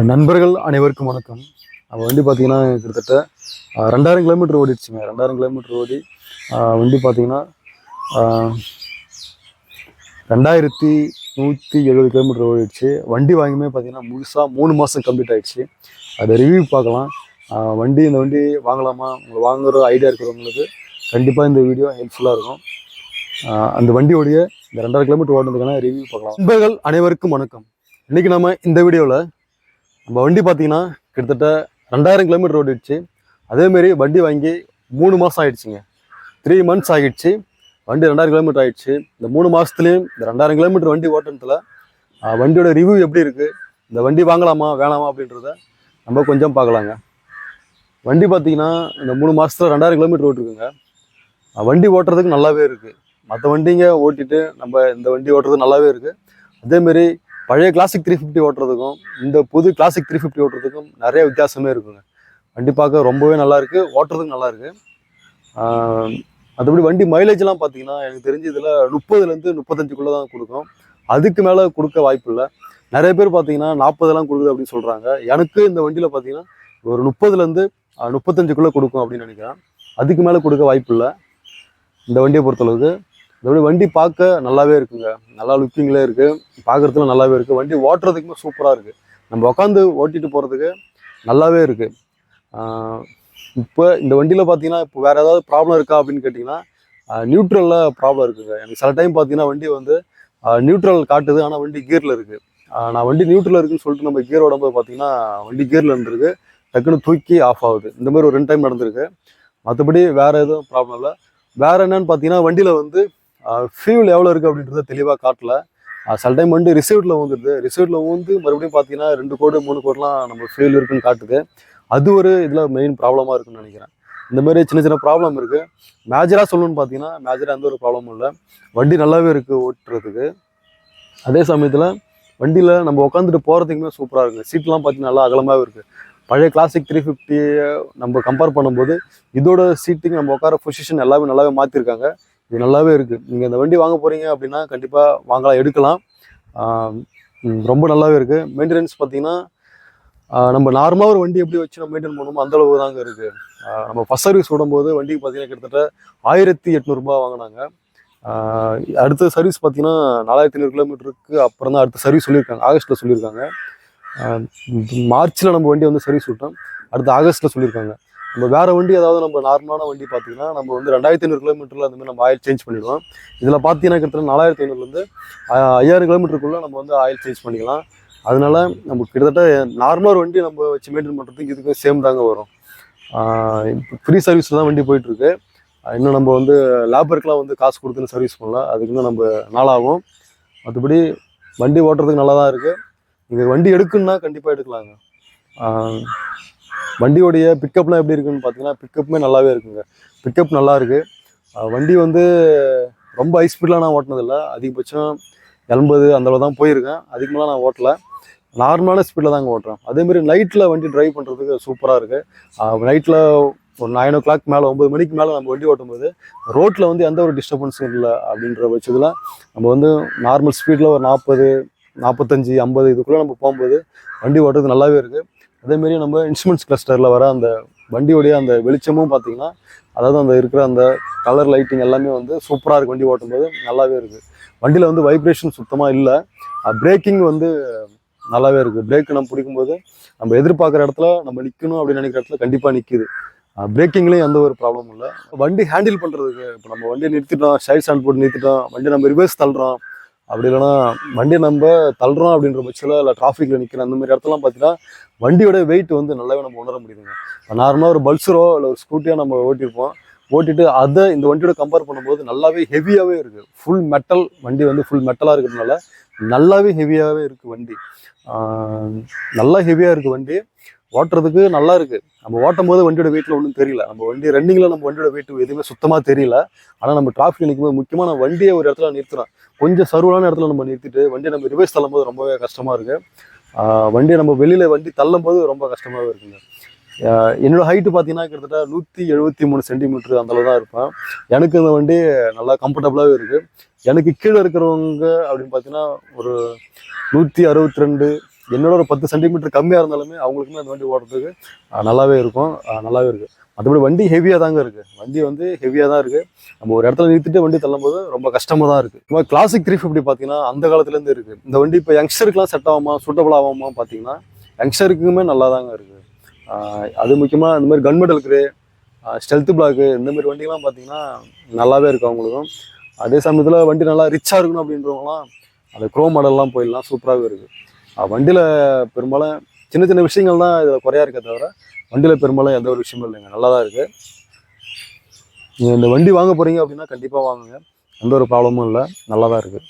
நண்பர்கள் அனைவருக்கும் வணக்கம். நம்ம வண்டி பார்த்தீங்கன்னா கிட்டத்தட்ட ரெண்டாயிரம் கிலோமீட்டர் ஓடிடுச்சுங்க. ரெண்டாயிரம் கிலோமீட்டர் ஓடி வண்டி பார்த்திங்கன்னா ரெண்டாயிரத்தி நூற்றி எழுபது கிலோமீட்டர் ஓடிடுச்சு. வண்டி வாங்கியுமே பார்த்திங்கன்னா முழுசாக மூணு மாதம் கம்ப்ளீட் ஆகிடுச்சு அதை ரிவ்யூ பார்க்கலாம். வண்டி இந்த வண்டி வாங்கலாமா? உங்களுக்கு வாங்குகிற ஐடியா இருக்கிறவங்களுக்கு கண்டிப்பாக இந்த வீடியோ ஹெல்ப்ஃபுல்லாக இருக்கும். அந்த வண்டியோடைய இந்த ரெண்டாயிரம் கிலோமீட்டர் ஓடுறதுக்கான ரிவ்யூ பார்க்கலாம். நண்பர்கள் அனைவருக்கும் வணக்கம். இன்றைக்கி நம்ம இந்த வீடியோவில் நம்ம வண்டி பார்த்தீங்கன்னா கிட்டத்தட்ட ரெண்டாயிரம் கிலோமீட்டர் ஓடிடுச்சு. அதேமாரி வண்டி வாங்கி மூணு மாதம் ஆகிடுச்சிங்க த்ரீ மந்த்ஸ் ஆகிடுச்சு. வண்டி ரெண்டாயிரம் கிலோமீட்டர் ஆகிடுச்சு இந்த மூணு மாதத்துலேயும் இந்த ரெண்டாயிரம் கிலோமீட்டர் வண்டி ஓட்டுறதுல வண்டியோட ரிவ்யூ எப்படி இருக்குது இந்த வண்டி வாங்கலாமா வேணாமா அப்படின்றத நம்ம கொஞ்சம் பார்க்கலாங்க. வண்டி பார்த்தீங்கன்னா இந்த மூணு மாதத்துல ரெண்டாயிரம் கிலோமீட்டர் ஓட்டிருக்குங்க. வண்டி ஓட்டுறதுக்கு நல்லாவே இருக்குது மற்ற வண்டிங்க ஓட்டிட்டு நம்ம இந்த வண்டி ஓட்டுறது நல்லாவே இருக்குது அதேமாரி பழைய கிளாசிக் த்ரீ ஃபிஃப்டி ஓட்டுறதுக்கும் இந்த புது கிளாசிக் த்ரீ ஃபிஃப்டி ஓட்டுறதுக்கும் நிறைய வித்தியாசமே இருக்குங்க. வண்டி பார்க்க ரொம்பவே நல்லா இருக்கு ஓட்டுறதுக்கு நல்லா இருக்கு. மற்றபடி வண்டி மைலேஜ்லாம் பார்த்தீங்கன்னா எனக்கு தெரிஞ்சு இதில் முப்பதுலேருந்து முப்பத்தஞ்சுக்குள்ளே தான் கொடுக்கும். அதுக்கு மேலே கொடுக்க வாய்ப்பு இல்லை. நிறைய பேர் பார்த்தீங்கன்னா நாற்பதெல்லாம் கொடுக்குது அப்படின்னு சொல்கிறாங்க எனக்கு இந்த வண்டியில் பார்த்தீங்கன்னா ஒரு முப்பதுலேருந்து முப்பத்தஞ்சுக்குள்ளே கொடுக்கும் அப்படின்னு நினைக்கிறேன். அதுக்கு மேலே கொடுக்க வாய்ப்பு இல்லை. இந்த வண்டியை பொறுத்தளவுக்கு இந்த வண்டி பார்க்க நல்லாவே இருக்குங்க. நல்லா லுக்கிங்கில் இருக்குது பார்க்குறதுல நல்லாவே இருக்குது வண்டி ஓட்டுறதுக்குமே சூப்பராக இருக்குது நம்ம உட்காந்து ஓட்டிட்டு போகிறதுக்கு நல்லாவே இருக்குது இப்போ இந்த வண்டியில் பார்த்தீங்கன்னா இப்போ வேறு ஏதாவது ப்ராப்ளம் இருக்கா அப்படின்னு கேட்டிங்கன்னா நியூட்ரலில் ப்ராப்ளம் இருக்குங்க. எனக்கு சில டைம் பார்த்தீங்கன்னா வண்டி வந்து நியூட்ரல் காட்டுது. ஆனால் வண்டி கியரில் இருக்குது நான் வண்டி நியூட்ரலில் இருக்குன்னு சொல்லிட்டு நம்ம கியர் ஓடும்போது பார்த்தீங்கன்னா வண்டி கியரில் இருந்திருக்கு. டக்குன்னு தூக்கி ஆஃப் ஆகுது. இந்த மாதிரி ஒரு ரெண்டு டைம் நடந்திருக்கு. மற்றபடி வேறு எதுவும் ப்ராப்ளம் இல்லை. வேறு என்னன்னு பார்த்தீங்கன்னா வண்டியில் வந்து ஃபியூல் எவ்வளோ இருக்குது அப்படின்றத தெளிவாக காட்டல. சில டைம் வந்து ரிசீவ்டில் வந்துடுது ரிசீவ்டில் வந்து மறுபடியும் பார்த்தீங்கன்னா ரெண்டு கோடு மூணு கோடுலாம் நம்ம ஃபியூல் இருக்குன்னு காட்டுது. அது ஒரு இதில் மெயின் ப்ராப்ளமாக இருக்குன்னு நினைக்கிறேன். இந்த மாதிரி சின்ன சின்ன ப்ராப்ளம் இருக்குது மேஜராக சொல்லணும்னு பார்த்தீங்கன்னா மேஜராக எந்த ஒரு ப்ராப்ளமும் இல்லை. வண்டி நல்லாவே இருக்குது ஓட்டுறதுக்கு. அதே சமயத்தில் வண்டியில் நம்ம உட்காந்துட்டு போகிறதுக்குமே சூப்பராக இருக்குது சீட்லாம் பார்த்தீங்கன்னா நல்லா அகலமாகவே இருக்குது பழைய கிளாசிக் த்ரீ ஃபிஃப்டியை நம்ம கம்பேர் பண்ணும்போது இதோட சீட்டிங் நம்ம உட்கார பொசிஷன் எல்லாமே நல்லாவே மாற்றிருக்காங்க இது நல்லாவே இருக்குது நீங்கள் இந்த வண்டி வாங்க போகிறீங்க அப்படின்னா கண்டிப்பாக வாங்கலாம் எடுக்கலாம். ரொம்ப நல்லாவே இருக்குது மெயின்டெனன்ஸ் பார்த்தீங்கன்னா நம்ம நார்மலாக ஒரு வண்டி எப்படி வச்சு நம்ம மெயின்டைன் பண்ணுமோ அந்த அளவு தாங்க இருக்குது நம்ம ஃபஸ்ட் சர்வீஸ் விடும்போது வண்டிக்கு பார்த்தீங்கன்னா கிட்டத்தட்ட ஆயிரத்தி எட்நூறுபா வாங்கினாங்க. அடுத்த சர்வீஸ் பார்த்தீங்கன்னா நாலாயிரத்தி ஐநூறு கிலோமீட்டருக்கு அப்புறம் தான் அடுத்த சர்வீஸ் சொல்லியிருக்காங்க. ஆகஸ்ட்டில் சொல்லியிருக்காங்க. மார்ச்சில் நம்ம வண்டி வந்து சர்வீஸ் விட்டோம். அடுத்து ஆகஸ்ட்டில் சொல்லியிருக்காங்க. நம்ம வேறு வண்டி ஏதாவது நம்ம நார்மலான வண்டி பார்த்தீங்கன்னா நம்ம வந்து ரெண்டாயிரத்தி ஐநூறு கிலோமீட்டரில் அந்த மாதிரி நம்ம ஆயில் சேஞ்ச் பண்ணிடுவோம். இதில் பார்த்தீங்கன்னா கிட்டத்தட்ட நாலாயிரத்தி ஐநூறுலேருந்து ஐயாயிரம் கிலோமீட்டருக்குள்ளே நம்ம வந்து ஆயில் சேஞ்ச் பண்ணிக்கலாம். அதனால நம்ம கிட்டத்தட்ட நார்மலாக ஒரு வண்டி நம்ம வச்சு மெயின்டைன் பண்ணுறதுக்கு இதுக்கு சேம் தாங்க வரும். ஃப்ரீ சர்வீஸில் தான் வண்டி போயிட்டுருக்கு. இன்னும் நம்ம வந்து லேபருக்குலாம் வந்து காசு கொடுத்துன்னு சர்வீஸ் பண்ணலாம் அதுக்கு இன்னும் நம்ம நாளாகும் மற்றபடி வண்டி ஓட்டுறதுக்கு நல்லா தான் இருக்குது நீங்கள் வண்டி எடுக்குன்னா கண்டிப்பாக எடுக்கலாங்க. வண்டியோடைய பிக்கப்லாம் எப்படி இருக்குன்னு பார்த்தீங்கன்னா பிக்கப்புமே நல்லாவே இருக்குங்க. பிக்கப் நல்லா இருக்குது வண்டி வந்து ரொம்ப ஹை ஸ்பீட்லாம் நான் ஓட்டினதில்லை. அதிகபட்சம் எண்பது அந்தளவு தான் போயிருக்கேன். அதுக்கு மேலே நான் ஓட்டலை. நார்மலான ஸ்பீடில் தாங்க ஓட்டுறேன். அதேமாரி நைட்டில் வண்டி ட்ரைவ் பண்ணுறதுக்கு சூப்பராக இருக்குது நைட்டில் ஒரு நைன் ஓ கிளாக் மேலே ஒம்பது மணிக்கு மேலே நம்ம வண்டி ஓட்டும்போது ரோட்டில் வந்து எந்த ஒரு டிஸ்டர்பன்ஸும் இல்லை அப்படின்ற பட்சத்தில் நம்ம வந்து நார்மல் ஸ்பீடில் ஒரு நாற்பது நாற்பத்தஞ்சு ஐம்பது இதுக்குள்ளே நம்ம போகும்போது வண்டி ஓட்டுறது நல்லாவே இருக்குது அதேமாரி நம்ம இன்ஸ்ட்ருமெண்ட்ஸ் கிளஸ்டரில் வர அந்த வண்டியோடைய அந்த வெளிச்சமும் பார்த்தீங்கன்னா அதாவது அந்த இருக்கிற அந்த கலர் லைட்டிங் எல்லாமே வந்து சூப்பராக இருக்குது வண்டி ஓட்டும்போது நல்லாவே இருக்குது வண்டியில் வந்து வைப்ரேஷன் சுத்தமாக இல்லை. பிரேக்கிங் வந்து நல்லாவே இருக்குது பிரேக் நம்ம பிடிக்கும்போது நம்ம எதிர்பார்க்குற இடத்துல நம்ம நிற்கணும் அப்படின்னு நினைக்கிற இடத்துல கண்டிப்பாக நிற்கிது பிரேக்கிங்லேயும் எந்த ஒரு ப்ராப்ளமும் இல்லை. வண்டி ஹேண்டில் பண்ணுறதுக்கு இப்போ நம்ம வண்டியை நிறுத்திட்டோம் சைட் ஸ்டாண்ட் போட்டு நிறுத்திட்டோம் வண்டி நம்ம ரிவர்ஸ் தள்ளுறோம். அப்படி இல்லைன்னா வண்டியை நம்ம தள்ளுறோம் அப்படின்ற பட்சத்தில் இல்லை டிராஃபிக்கில் நிற்கிறோம் அந்த மாதிரி இடத்துலாம் பார்த்தீங்கன்னா வண்டியோட வெயிட் வந்து நல்லாவே நம்ம உணர முடியுதுங்க. நார்மலாக ஒரு பல்சரோ இல்லை ஒரு ஸ்கூட்டியோ நம்ம ஓட்டியிருப்போம் ஓட்டிட்டு அதை இந்த வண்டியோட கம்பேர் பண்ணும்போது நல்லாவே ஹெவியாகவே இருக்குது ஃபுல் மெட்டல் வண்டி வந்து ஃபுல் மெட்டலாக இருக்கிறதுனால நல்லாவே ஹெவியாகவே இருக்குது வண்டி. நல்லா ஹெவியாக இருக்குது வண்டி. ஓட்டுறதுக்கு நல்லா இருக்குது நம்ம ஓட்டும் போது வண்டியோட வெயிட்டில் ஒன்றும் தெரியல. நம்ம வண்டி ரன்னிங்கில் நம்ம வண்டியோட வெயிட் எதுவுமே சுத்தமாக தெரியல. ஆனால் நம்ம டிராஃபிக் நிற்கும்போது முக்கியமாக நம்ம வண்டியை ஒரு இடத்துல நிறுத்துறோம். கொஞ்சம் சருவான இடத்துல நம்ம நிறுத்திட்டு வண்டியை நம்ம ரிவர்ஸ் தள்ளும் போது ரொம்பவே கஷ்டமாக இருக்குது வண்டியை நம்ம வெளியில் வண்டி தள்ளும் போது ரொம்ப கஷ்டமாகவே இருக்குங்க. என்னோடய ஹைட்டு பார்த்தீங்கன்னா கிட்டத்தட்ட நூற்றி எழுபத்தி மூணு சென்டிமீட்டர் அந்தளவு தான் இருப்பேன். எனக்கு இந்த வண்டி நல்லா கம்ஃபர்டபுளாகவே இருக்குது எனக்கு கீழே இருக்கிறவங்க அப்படின்னு பார்த்தீங்கன்னா ஒரு நூற்றி அறுபத்தி ரெண்டு என்னோட ஒரு பத்து சென்டிமீட்டர் கம்மியாக இருந்தாலுமே அவங்களுக்குமே அந்த வண்டி ஓட்டுறதுக்கு நல்லாவே இருக்கும். நல்லாவே இருக்குது மற்றபடி வண்டி ஹெவியாக தாங்க இருக்குது வண்டி வந்து ஹெவியாக தான் இருக்குது நம்ம ஒரு இடத்துல நிறுத்திட்டு வண்டி தள்ளும்போது ரொம்ப கஷ்டமாக தான் இருக்குது இப்போ கிளாசிக் த்ரீ ஃபிஃப்டி பார்த்தீங்கன்னா அந்த காலத்துலேருந்து இருக்குது இந்த வண்டி இப்போ யங்ஸ்டருக்குலாம் செட் ஆகுமா சூட்டபிள் ஆகாமல் பார்த்தீங்கன்னா யங்ஸ்டருக்குமே நல்லா தாங்க இருக்குது அது முக்கியமாக இந்த மாதிரி கன்மெடல் இருக்குது ஸ்டெல்த் பிளாக்கு இந்த மாதிரி வண்டிலாம் பார்த்தீங்கன்னா நல்லாவே இருக்கும் அவங்களுக்கும். அதே சமயத்தில் வண்டி நல்லா ரிச்சாக இருக்கணும் அப்படின்றவங்களாம் அந்த க்ரோ மாடல்லாம் போயிடலாம் சூப்பராகவே இருக்குது வண்டியில் பெரும்பாலும் சின்ன சின்ன விஷயங்கள் தான் இதில் குறையா இருக்கே தவிர வண்டியில் பெரும்பாலும் எந்த ஒரு விஷயமும் இல்லைங்க. நல்லா தான் இருக்குது நீங்கள் இந்த வண்டி வாங்க போகிறீங்க அப்படின்னா கண்டிப்பாக வாங்குங்க. எந்த ஒரு ப்ராப்ளமும் இல்லை. நல்லா தான் இருக்குது